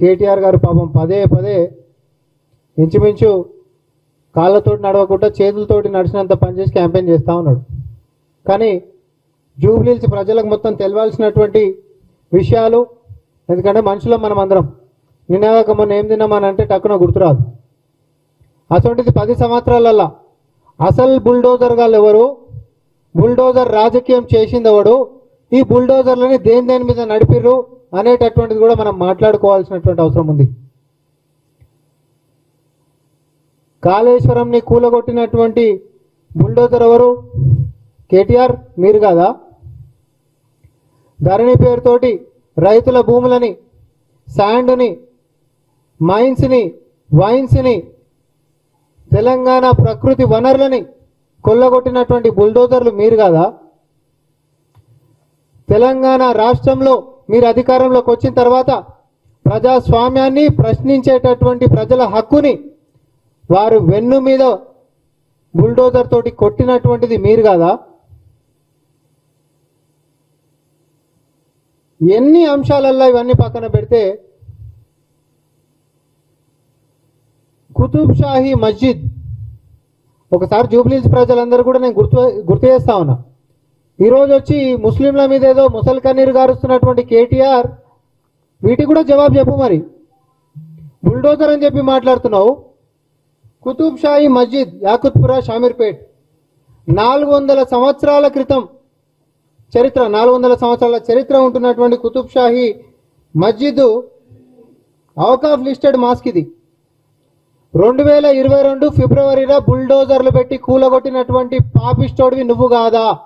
కేటీఆర్ గారు పాపం పదే పదే ఇంచుమించు కాళ్ళతోటి నడవకుండా చేతులతోటి నడిచినంత పనిచేసి క్యాంపెయిన్ చేస్తూ ఉన్నాడు. కానీ జూబ్లీల్స్ ప్రజలకు మొత్తం తెలియాల్సినటువంటి విషయాలు ఎందుకంటే మనుషులం మనం అందరం నిన్నగాక మొన్న ఏం తిన్నామనంటే టక్కున గుర్తురాదు. అటువంటిది పది సంవత్సరాలల్లా అసలు బుల్డోజర్ గాళ్ళు ఎవరు? బుల్డోజర్ రాజకీయం చేసింది ఎవడు? ఈ బుల్డోజర్లని దేని దేని మీద నడిపిర్రు అనేటటువంటిది కూడా మనం మాట్లాడుకోవాల్సినటువంటి అవసరం ఉంది. కాళేశ్వరంని కూలగొట్టినటువంటి బుల్డోజర్ ఎవరు? కేటీఆర్ మీరు కాదా? ధరణి పేరుతోటి రైతుల భూములని శాండ్ని మైన్స్ని వైన్స్ని తెలంగాణ ప్రకృతి వనరులని కొల్లగొట్టినటువంటి బుల్డోజర్లు మీరు కాదా? తెలంగాణ రాష్ట్రంలో మీరు అధికారంలోకి వచ్చిన తర్వాత ప్రజాస్వామ్యాన్ని ప్రశ్నించేటటువంటి ప్రజల హక్కుని వారు వెన్ను మీద బుల్డోజర్ తోటి కొట్టినటువంటిది మీరు కాదా? ఎన్ని అంశాలల్లో ఇవన్నీ పక్కన పెడితే కుతుబ్ షాహీ మస్జిద్. ఒకసారి జూబ్లీస్ ప్రజలందరూ కూడా నేను గుర్తు గుర్తు చేస్తా ఉన్నా. ఈరోజు వచ్చి ముస్లింల మీద ఏదో ముసలి కన్నీరు గారుస్తున్నటువంటి కేటీఆర్ వీటికి కూడా జవాబు చెప్పు మరి. బుల్డోజర్ అని చెప్పి మాట్లాడుతున్నావు. కుతుబ్ షాహీ మస్జిద్ యాకుత్పురా షామీర్పేట్. నాలుగు వందల సంవత్సరాల క్రితం చరిత్ర నాలుగు వందల సంవత్సరాల చరిత్ర ఉంటున్నటువంటి కుతుబ్ షాహీ మస్జిద్ అవకాఫ్ లిస్టెడ్ మాస్క్ ఇది. రెండు వేల ఇరవై రెండు ఫిబ్రవరిలో బుల్డోజర్లు పెట్టి కూలగొట్టినటువంటి పాపిస్టోడివి నువ్వు కాదా?